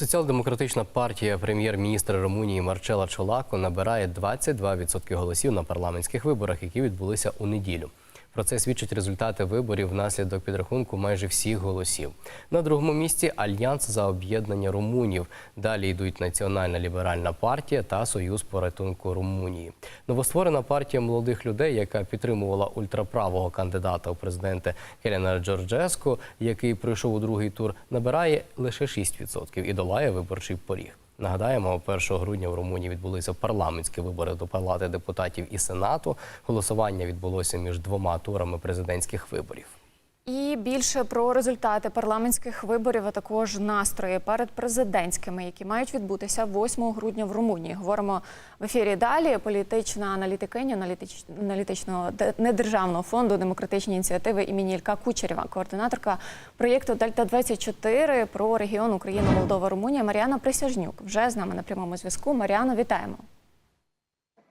Соціал-демократична партія прем'єр-міністра Румунії Марчела Чолако набирає 22% голосів на парламентських виборах, які відбулися у неділю. Про це свідчать результати виборів внаслідок підрахунку майже всіх голосів. На другому місці Альянс за об'єднання румунів. Далі йдуть Національна ліберальна партія та Союз порятунку Румунії. Новостворена партія молодих людей, яка підтримувала ультраправого кандидата у президенти Келена Джорджеску, який пройшов у другий тур, набирає лише 6% і долає виборчий поріг. Нагадаємо, 1 грудня в Румунії відбулися парламентські вибори до Палати депутатів і Сенату. Голосування відбулося між двома турами президентських виборів. І більше про результати парламентських виборів, а також настрої перед президентськими, які мають відбутися 8 грудня в Румунії. Говоримо в ефірі далі. Політична аналітикиня аналітич... аналітичного недержавного фонду демократичні ініціативи імені Ілька Кучерєва, координаторка проєкту Дельта 24 про регіон Україна, Молдова, Румунія Маріана Присяжнюк. Вже з нами на прямому зв'язку. Маріано, вітаємо.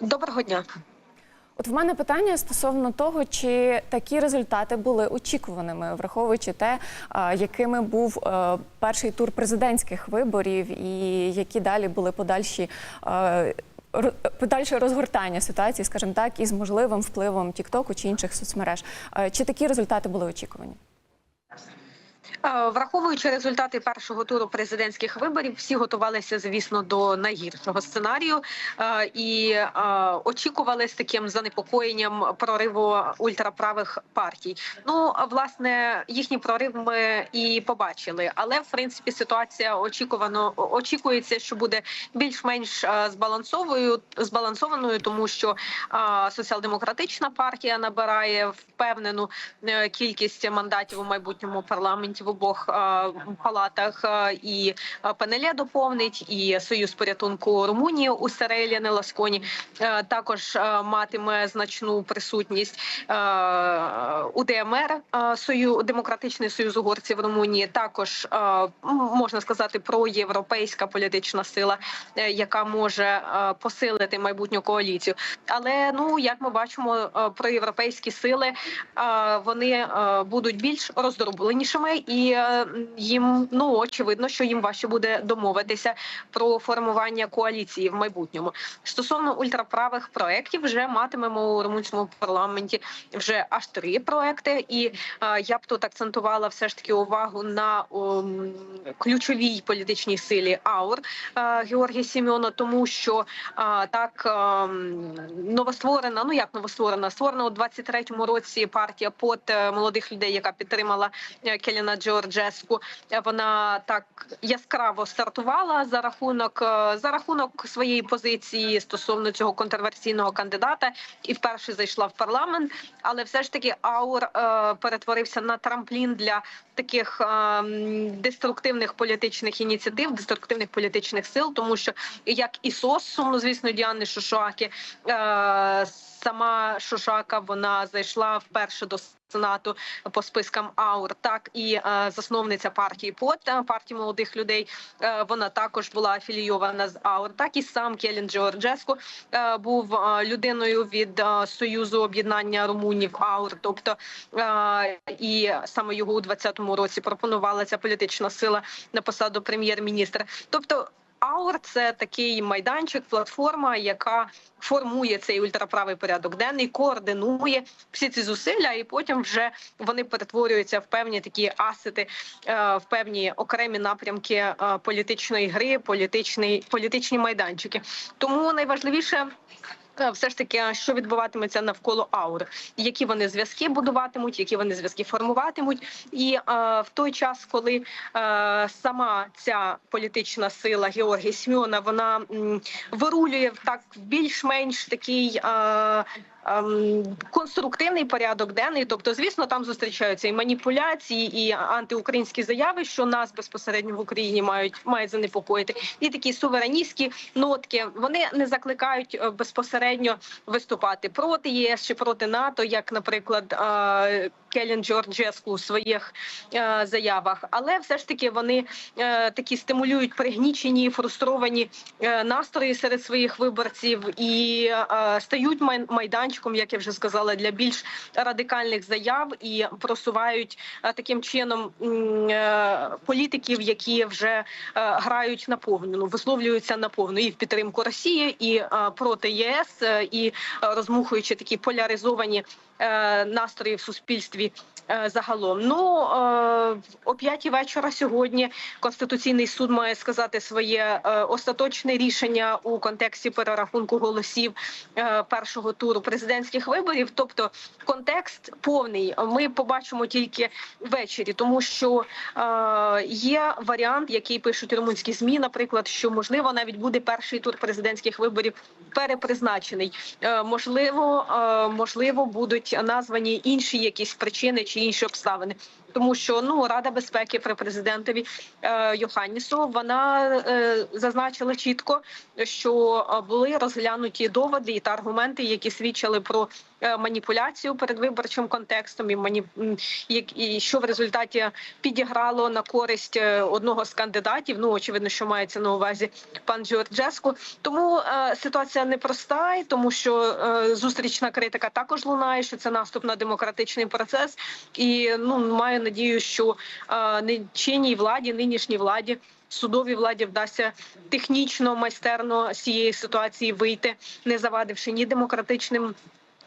Доброго дня. От в мене питання стосовно того, чи такі результати були очікуваними, враховуючи те, якими був е, перший тур президентських виборів, і які далі були подальші. Подальше розгортання ситуації, скажімо так, із можливим впливом Тіктоку чи інших соцмереж. Е, Чи такі результати були очікувані? Е, Враховуючи результати першого туру президентських виборів, всі готувалися, звісно, до найгіршого сценарію. Е, і е, очікували з таким занепокоєнням прориву ультраправих партій. Ну, власне, їхній прорив ми і побачили, але в принципі ситуація очікувано очікується, що буде більш-менш збалансовою збалансованою, тому що соціал-демократична партія набирає впевнену кількість мандатів у майбутньому парламенті обох е, палатах. е, І е, ПНЛ доповнить, і Союз порятунку Румунії у Серелі Ласконі е, також е, матиме значну присутність е, УДМР е, Сою демократичний союз угорців Румунії. Також е, можна сказати про європейська політична сила, е, яка може е, посилити майбутню коаліцію. Але ну як ми бачимо, е, проєвропейські сили е, вони е, будуть більш роздробленішими, і е, їм ну очевидно, що їм важче буде домовитися про формування коаліції в майбутньому. Стосовно ультраправих проєктів, вже матимемо у румунському парламенті вже аж три проекти, і е, я б тут акцентувала все ж таки увагу на ом, ключовій політичній силі АУР е, Георгія Сімеона, тому що так новостворена, ну як новостворена, створена у 23-му році партія под молодих людей, яка підтримала Келіна Джорджеску. Е, Вона так яскраво стартувала за рахунок е, за рахунок своєї позиції стосовно цього контроверсійного кандидата, і вперше зайшла в парламент. Але все ж таки Аур е, перетворився на трамплін для таких ем, деструктивних політичних ініціатив, деструктивних політичних сил, тому що як і СОС, звісно, Діани Шушаки, е, сама Шушака вона зайшла вперше до Сенату по спискам АУР, так і е, засновниця партії ПОТ, е, партії молодих людей. Е, вона також була афілійована з АУР. Так і сам Келін Джорджеску е, був людиною від Союзу об'єднання Румунів АУР. Тобто і саме його у 2020 році пропонувала ця політична сила на посаду прем'єр-міністра. Тобто. Аур це такий майданчик, платформа, яка формує цей ультраправий порядок денний, координує всі ці зусилля, і потім вже вони перетворюються в певні такі асети, е, в певні окремі напрямки е, політичної гри, політичний, політичні майданчики. Тому найважливіше. Е, Все ж таки, що відбуватиметься навколо аур, які вони зв'язки будуватимуть, які вони зв'язки формуватимуть, і е, в той час, коли е, сама ця політична сила Георгія Сьмьона, вона вирулює в так більш-менш такий. Е, ем, конструктивний порядок денний. Тобто, звісно, там зустрічаються і маніпуляції, і антиукраїнські заяви, що нас безпосередньо в Україні мають мають занепокоїти, і такі сувереністські нотки. Вони не закликають е, безпосередньо виступати проти ЄС чи проти НАТО, як, наприклад. Келін Джорджеску у своїх е, заявах, але все ж таки вони е, такі стимулюють пригнічені, фрустровані е, настрої серед своїх виборців і е, стають май- майданчиком, як я вже сказала, для більш радикальних заяв і просувають е, таким чином е, політиків, які вже е, грають на повну, ну, висловлюються на повну і в підтримку Росії, і е, проти ЄС, е, і е, розмухуючи такі поляризовані настрої в суспільстві е, загалом. Ну е, о п'ятій вечора сьогодні конституційний суд має сказати своє е, остаточне рішення у контексті перерахунку голосів е, першого туру президентських виборів. Тобто контекст повний ми побачимо тільки ввечері, тому що е, є варіант, який пишуть румунські змі, наприклад, що можливо навіть буде перший тур президентських виборів перепризначений. Е, можливо, е, можливо, будуть названі інші якісь причини чи інші обставини. Тому що ну Рада безпеки при президентові е, Йоханнісу вона е, зазначила чітко, що е, були розглянуті доводи та аргументи, які свідчили про е, маніпуляцію передвиборчим контекстом, і мані і що в результаті підіграло на користь е, одного з кандидатів. Ну очевидно, що мається на увазі пан Джорджеску. Тому е, ситуація непроста, і тому що е, зустрічна критика також лунає, що це наступ на демократичний процес, і ну надію, що чинній владі, нинішній владі. Судовій владі вдасться технічно майстерно з цієї ситуації вийти, не завадивши ні демократичним.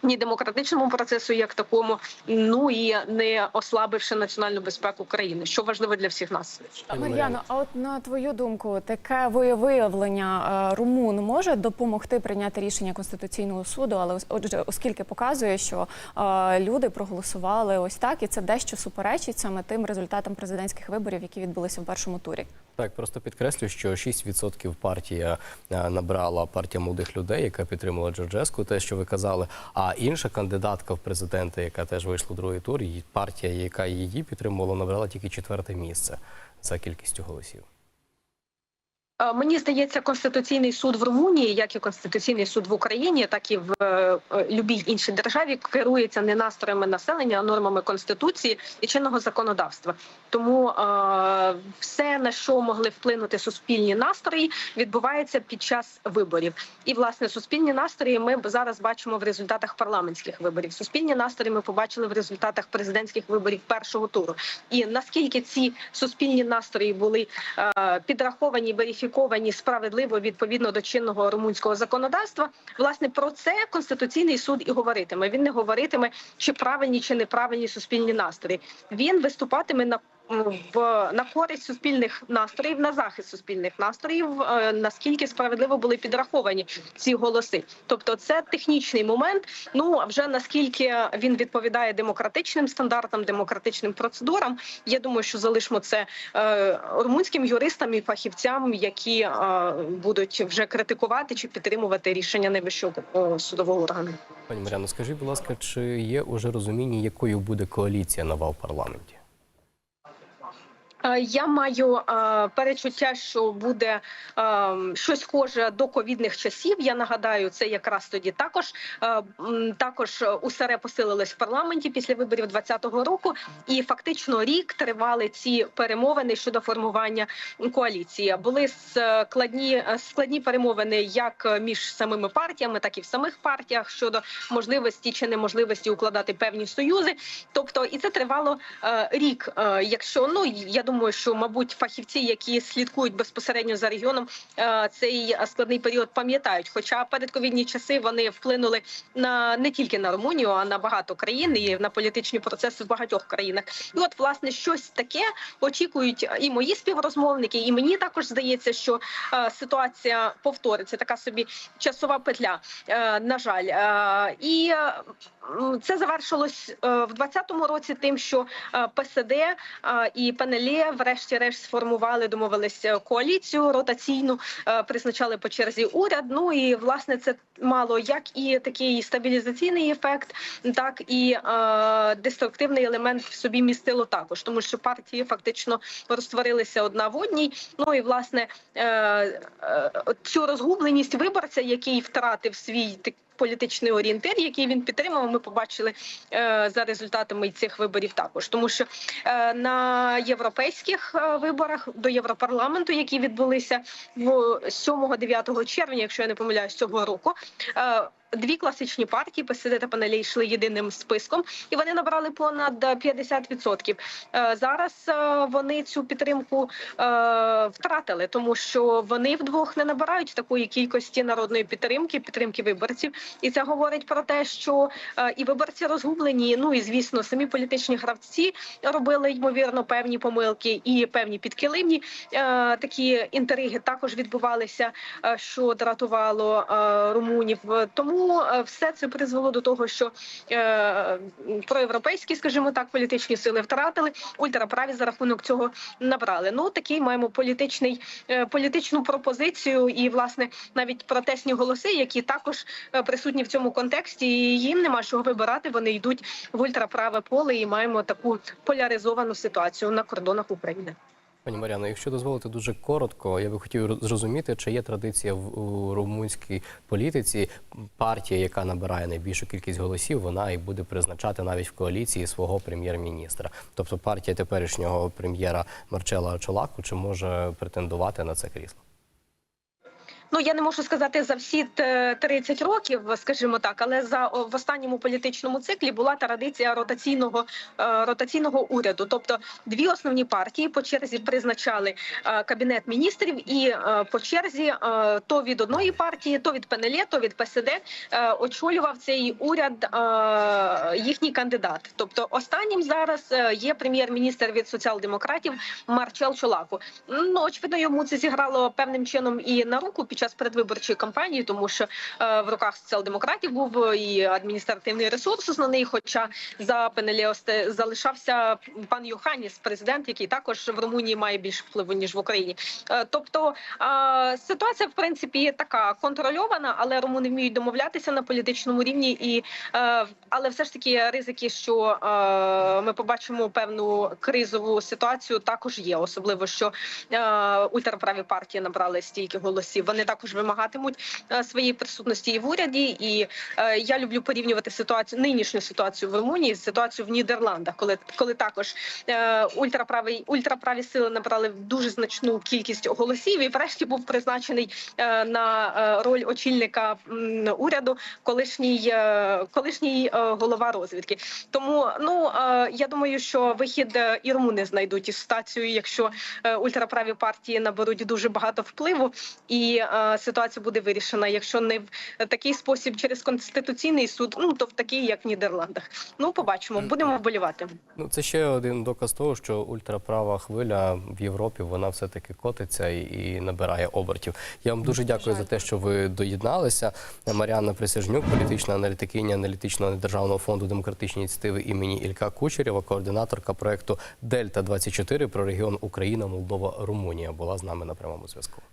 Ні демократичному процесу, як такому, ну і не ослабивши національну безпеку країни, що важливо для всіх нас. Мар'яно, а от на твою думку, таке виявлення е, румун може допомогти прийняти рішення конституційного суду, але отже, оскільки показує, що е, люди проголосували ось так, і це дещо суперечить саме тим результатам президентських виборів, які відбулися в першому турі. Так, просто підкреслю, що 6% партія е, набрала партія молодих людей, яка підтримала Джорджеску, те, що ви казали. А інша кандидатка в президенти, яка теж вийшла в другий тур, партія, яка її підтримувала, набрала тільки четверте місце за кількістю голосів. Е, Мені здається, конституційний суд в Румунії, як і конституційний суд в Україні, так і в е, любій іншій державі, керується не настроями населення, а нормами конституції і чинного законодавства. Тому е, все на що могли вплинути суспільні настрої, відбувається під час виборів. І власне суспільні настрої ми зараз бачимо в результатах парламентських виборів. Суспільні настрої ми побачили в результатах президентських виборів першого туру. І наскільки ці суспільні настрої були е, підраховані, верифіковані справедливо відповідно до чинного румунського законодавства, власне про це конституційний суд і говоритиме. Він не говоритиме, чи правильні чи неправильні суспільні настрої. Він виступатиме на в на користь суспільних настроїв, на захист суспільних настроїв, е, наскільки справедливо були підраховані ці голоси. Тобто, це технічний момент. Ну а вже наскільки він відповідає демократичним стандартам, демократичним процедурам. Я думаю, що залишимо це е, румунським юристам і фахівцям, які е, будуть вже критикувати чи підтримувати рішення найвищого судового органу. Пані Маряно, скажіть, будь ласка, чи є уже розуміння, якою буде коаліція нова в парламенті? Е, Я маю е, перечуття, що буде е, щось схоже до ковідних часів. Я нагадаю, це якраз тоді також також усере посилилось в парламенті після виборів 2020 року, і фактично рік тривали ці перемовини щодо формування коаліції. Були складні складні перемовини як між самими партіями, так і в самих партіях щодо можливості чи неможливості укладати певні союзи. Тобто, і це тривало рік. Якщо ну я думаю, що мабуть фахівці, які слідкують безпосередньо за регіоном, е, цей складний період пам'ятають. Хоча передковідні часи вони вплинули на не тільки на Румунію, а на багато країн і на політичні процеси в багатьох країнах. І от власне щось таке очікують і мої співрозмовники, і мені також здається, що е, ситуація повториться. Така собі часова петля. Е, на жаль, Е, і е, це завершилось е, в 2020 році, тим, що е, ПСД е, і ПНЛ врешті-решт сформували, домовилися коаліцію ротаційну, е, призначали по черзі уряд. Ну і власне це мало як і такий стабілізаційний ефект, так і е, деструктивний елемент в собі містило також, тому що партії фактично розтворилися одна в одній. Ну і власне е, е, цю розгубленість виборця, який втратив свій політичний орієнтир, який він підтримав. Ми побачили е, за результатами цих виборів також, тому що е, на європейських е, виборах до Європарламенту, які відбулися в 7-9 червня, якщо я не помиляюсь, цього року. Е, Дві класичні партії ПСД та ПНЛ йшли єдиним списком, і вони набрали понад 50%. Е, Зараз е, вони цю підтримку е, втратили, тому що вони вдвох не набирають такої кількості народної підтримки, підтримки виборців. І це говорить про те, що е, і виборці розгублені. Ну і звісно, самі політичні гравці робили ймовірно певні помилки і певні підкилимні е, такі інтриги також відбувалися, е, що дратувало е, румунів. Тому е, все це призвело до того, що е, проєвропейські, скажімо так, політичні сили втратили ультраправі за рахунок цього набрали. Ну такий маємо політичний е, політичну пропозицію, і власне навіть протестні голоси, які також е, присутні в цьому контексті. І їм нема чого вибирати. Вони йдуть в ультраправе поле і маємо таку поляризовану ситуацію на кордонах України. Пані Мар'яно, якщо дозволите дуже коротко, я би хотів зрозуміти, чи є традиція в румунській політиці партія, яка набирає найбільшу кількість голосів, вона і буде призначати навіть в коаліції свого прем'єр-міністра. Тобто партія теперішнього прем'єра Марчела Чолаку чи може претендувати на це крісло? Ну я не можу сказати за всі т- 30 років, скажімо так, але за в останньому політичному циклі була традиція ротаційного е, ротаційного уряду. Тобто дві основні партії по черзі призначали е, кабінет міністрів, і е, по черзі е, то від одної партії, то від ПНЛ, то від ПСД е, очолював цей уряд е, їхній кандидат. Тобто останнім зараз е, є прем'єр-міністр від соціал-демократів Марчел Чолаку. Ну очевидно, йому це зіграло певним чином і на руку під час передвиборчої кампанії, тому що е, в руках соціал-демократів був е, і адміністративний ресурс основний. Хоча за ПНЛ залишався пан Йоханіс, президент, який також в Румунії має більше впливу ніж в Україні. Е, тобто ситуація в принципі така контрольована, але румуни вміють домовлятися на політичному рівні. І але все ж таки ризики, що ми побачимо певну кризову ситуацію, також є, особливо що ультраправі партії набрали стільки голосів. Вони також вимагатимуть е, своєї присутності і в уряді. І е, я люблю порівнювати ситуацію нинішню ситуацію в Румунії з ситуацією в Нідерландах, коли коли також е, ультраправі ультраправі сили набрали дуже значну кількість голосів, і врешті був призначений на роль очільника уряду колишній колишній голова розвідки. Тому ну я думаю, що вихід і румуни знайдуть із ситуацією, якщо ультраправі партії наберуть дуже багато впливу, і ситуація буде вирішена. Якщо не в такий спосіб через конституційний суд, ну то в такий, як в Нідерландах. Ну побачимо, будемо вболівати. Ну, це ще один доказ того, що ультраправа хвиля в Європі вона все-таки котиться і, і набирає обертів. Я вам дуже дякую за те, що ви доєдналися. Мар'яна Присяжнюк, політична аналітикиня аналітичного недержавного фонду демократичні ініціативи імені Ілька Кучерєва, координаторка проекту Дельта 24 про регіон Україна, Молдова, Румунія була з нами на прямому зв'язку.